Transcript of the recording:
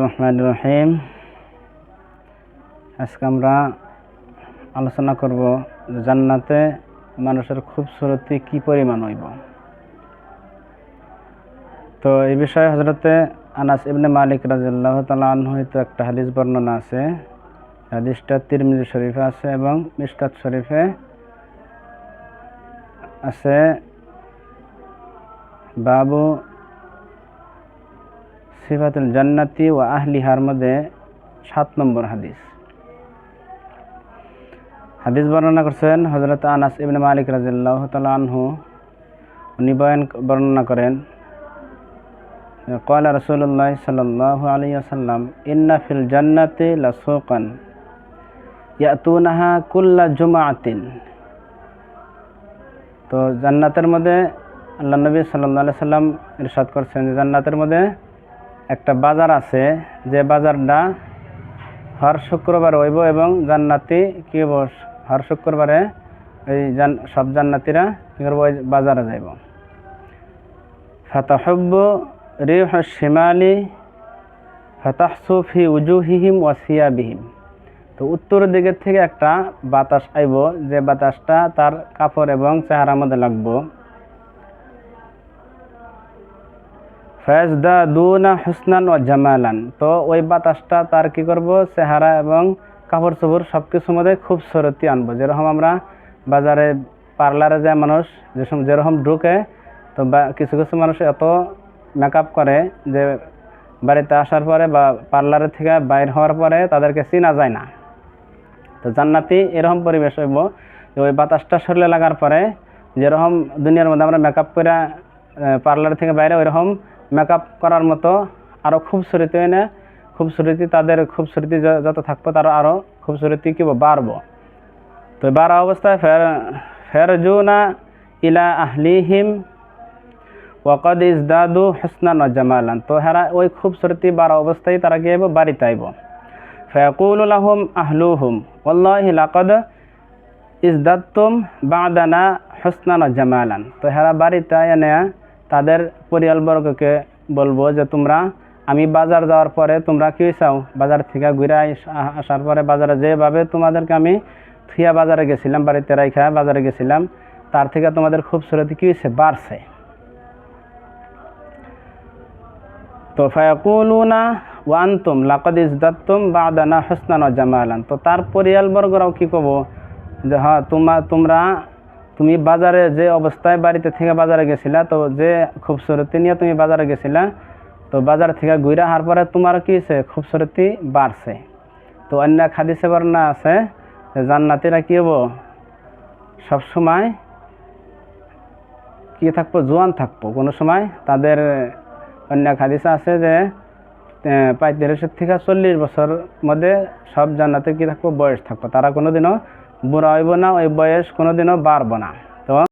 রহমান রহিম আজকে আমরা আলোচনা করব জান্নাতে মানুষের খুবসুরতি কি পরিমাণ হইব। তো এই বিষয়ে হজরতে আনাস ইবনে মালিক রাজিল্লাহ তালা হয়তো একটা হাদিস বর্ণনা আছে। হাদিসটা তিরমিজি শরীফে আছে এবং মিসকাত শরীফে আছে। বাবু সিফাতুল জান্নাতি ও আহলিহার মধ্যে সাত নম্বর হাদিস। হাদিস বর্ণনা করছেন হজরত আনাস ইবনে মালিক রাজিল্লাহ তাল আনহু। উনি বয়ান বর্ণনা করেন কয়লা রসুল্লাহ সাল্লাহ আলী আসাল্লাম ইন্না ফিল জান্নাতে লাসোকান ইয়াতুনাহা কুল্লা জুমাতিন তো জান্নাতের মধ্যে আল্লাহ নবী সাল্লাহ সাল্লাম ইরশাদ করছেন জান্নাতের মধ্যে একটা বাজার আছে, যে বাজারটা হর শুক্রবার হইব এবং জান্নাতি কি হইব? হর শুক্রবারে এই জান সব জান্নাতিরা কী করব? ওই বাজারে যাইব। ফাতাহব্য রিহ শিমালি ফাতাহসু ফি উজুহিহিম ওয়াসিয়াবিহিম তো উত্তর দিকের থেকে একটা বাতাস আইব, যে বাতাসটা তার কাপড় এবং চেহারার মধ্যে লাগবো। ফয়েজদা দুনা হুসনান ও জামালান। তো ওই বাতাসটা তার কি করব? চেহারা এবং কাপড় চোপড় সব কিছুর মধ্যে খুব সরতি আনব। যেরকম আমরা বাজারে পার্লারে যায় মানুষ যেসব যেরকম ঢুকে, তো কিছু কিছু মানুষ এত মেকআপ করে যে বাড়িতে আসার পরে বা পার্লারের থেকে বাইর হওয়ার পরে তাদেরকে চিনা যায় না। তো জান্নাতি এরকম পরিবেশ হইব যে ওই বাতাসটা শরীরে লাগার পরে যেরকম দুনিয়ার মধ্যে আমরা মেকআপ করে পার্লার থেকে বাইরে ওইরকম মেকআপ করার মতো আরও খুবসুরতি হয় না। খুবসুরতি তাদের খুবসুরতি যত থাকব তারা আরও খুবসুরতি কি বাড়বো। তো বাড়া অবস্থায় ফের ফের ফেরজুনা ইলা আহলিহিম ওয়াকদ ইজদাদু হসনান জামালান। তো হেরা ওই খুবসুরতি বাড়া অবস্থায় তারা আইব, বাড়িতে আইব। ফয়াকুল আহম আহলুহুম ওল্লাহি লাকদ ইজদাতুম বাদানা হসনান জামালান। তো হেরা বাড়িতে এনে তাদের পরিয়ালবর্গকে বলব যে তোমরা, আমি বাজার যাওয়ার পরে তোমরা কি চাও? বাজার থেকে ঘুরে আসার পরে বাজারে যেভাবে তোমাদেরকে আমি থিয়া বাজারে গেছিলাম, বাড়িতে রাইখা বাজারে গেছিলাম, তার থেকে তোমাদের খুবসুরতি কি হয়েছে? বাড়ছে। তো ফায়াকুলুনা ওয়ান্তুম লাকদ ইজদাতুম বাদানা হসনান জামালান। তো তার পরিয়ালবর্গরাও কি কব? যে হ্যাঁ তোমা, তোমরা তুমি বাজারে যে অবস্থায় বাড়িতে থেকে বাজারে গেছিলা, তো যে খুবসুরতি নিয়ে তুমি বাজারে গেছিলা, তো বাজার থেকে ঘুরে আসার পরে তোমার কি হয়েছে খুবসুরতি বাড়ছে। তো অন্য খাদিসে বর্ণনা আছে জান্নাতিরা কি হব? সবসময় কি থাকব? জোয়ান থাকব। কোনো সময় তাদের অন্য হাদিসে আছে যে পঁয়ত্রিশের থেকে চল্লিশ বছর মধ্যে সব জান্নাতে কি থাকব? বয়স থাকব। তারা কোনোদিনও বুড়া হইব না ওই বয়স কোনোদিনও বাড়বো না।